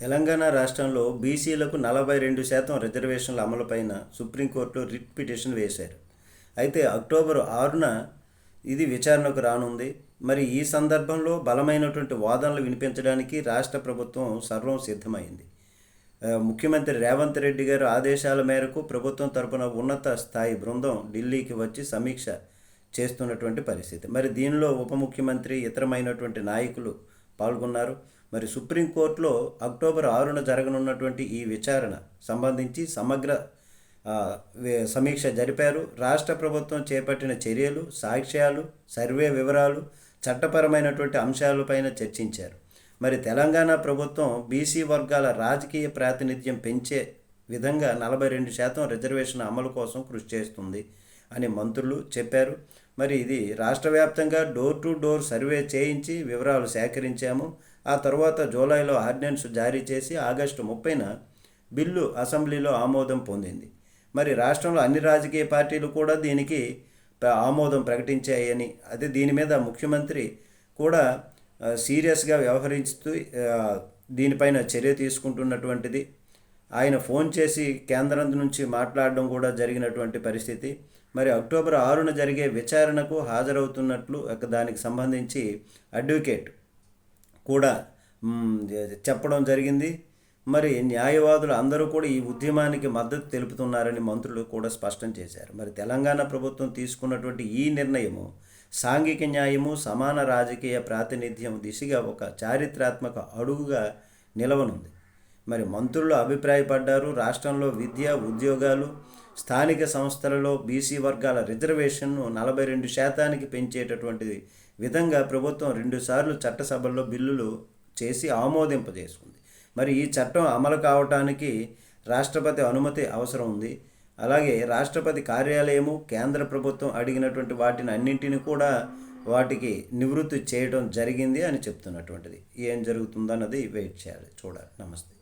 తెలంగాణ రాష్ట్రంలో బీసీలకు నలభై రెండు శాతం రిజర్వేషన్ల అమలుపైన సుప్రీంకోర్టులో రిట్ పిటిషన్ వేశారు. అయితే అక్టోబర్ ఆరున ఇది విచారణకు రానుంది. మరి ఈ సందర్భంలో బలమైనటువంటి వాదనలు వినిపించడానికి రాష్ట్ర ప్రభుత్వం సర్వం సిద్ధమైంది. ముఖ్యమంత్రి రేవంత్ రెడ్డి గారు ఆదేశాల మేరకు ప్రభుత్వం తరపున ఉన్నత స్థాయి బృందం ఢిల్లీకి వచ్చి సమీక్ష చేస్తున్నటువంటి పరిస్థితి. మరి దీనిలో ఉప ముఖ్యమంత్రి ఇతరమైనటువంటి నాయకులు పాల్గొన్నారు. మరి సుప్రీంకోర్టులో అక్టోబర్ ఆరున జరగనున్నటువంటి ఈ విచారణ సంబంధించి సమగ్ర సమీక్ష జరిపారు. రాష్ట్ర ప్రభుత్వం చేపట్టిన చర్యలు సాక్ష్యాలు సర్వే వివరాలు చట్టపరమైనటువంటి అంశాలపైన చర్చించారు. మరి తెలంగాణ ప్రభుత్వం బీసీ వర్గాల రాజకీయ ప్రాతినిధ్యం పెంచే విధంగా నలభై రెండు శాతం రిజర్వేషన్ అమలు కోసం కృషి చేస్తుంది అని మంత్రులు చెప్పారు. మరి ఇది రాష్ట్ర వ్యాప్తంగా డోర్ టు డోర్ సర్వే చేయించి వివరాలు సేకరించాము. ఆ తర్వాత జూలైలో ఆర్డినెన్స్ జారీ చేసి ఆగస్టు ముప్పైన బిల్లు అసెంబ్లీలో ఆమోదం పొందింది. మరి రాష్ట్రంలో అన్ని రాజకీయ పార్టీలు కూడా దీనికి ఆమోదం ప్రకటించాయని అదే దీని మీద ముఖ్యమంత్రి కూడా సీరియస్గా వ్యవహరిస్తూ దీనిపైన చర్య తీసుకుంటున్నటువంటిది. ఆయన ఫోన్ చేసి కేంద్రం నుంచి మాట్లాడడం కూడా జరిగినటువంటి పరిస్థితి. మరి అక్టోబర్ ఆరున జరిగే విచారణకు హాజరవుతున్నట్లు ఒక దానికి సంబంధించి అడ్వకేట్ కూడా చెప్పడం జరిగింది. మరి న్యాయవాదులు అందరూ కూడా ఈ ఉద్యమానికి మద్దతు తెలుపుతున్నారని మంత్రులు కూడా స్పష్టం చేశారు. మరి తెలంగాణ ప్రభుత్వం తీసుకున్నటువంటి ఈ నిర్ణయము సాంఘిక న్యాయము సమాన రాజకీయ ప్రాతినిధ్యం దిశగా ఒక చారిత్రాత్మక అడుగుగా నిలవనుంది. మరి మంత్రులు అభిప్రాయపడ్డారు. రాష్ట్రంలో విద్య ఉద్యోగాలు స్థానిక సంస్థలలో బీసీ వర్గాల రిజర్వేషన్ను నలభై రెండు శాతానికి పెంచేటటువంటి విధంగా ప్రభుత్వం రెండుసార్లు చట్టసభల్లో బిల్లులు చేసి ఆమోదింపజేసుకుంది మరి ఈ చట్టం అమలు కావటానికి రాష్ట్రపతి అనుమతి అవసరం ఉంది. అలాగే రాష్ట్రపతి కార్యాలయము కేంద్ర ప్రభుత్వం అడిగినటువంటి వాటిని అన్నింటిని కూడా వాటికి నివృత్తి చేయడం జరిగింది అని చెప్తున్నటువంటిది. ఏం జరుగుతుందన్నది వెయిట్ చేయాలి. చూడాలి. నమస్తే.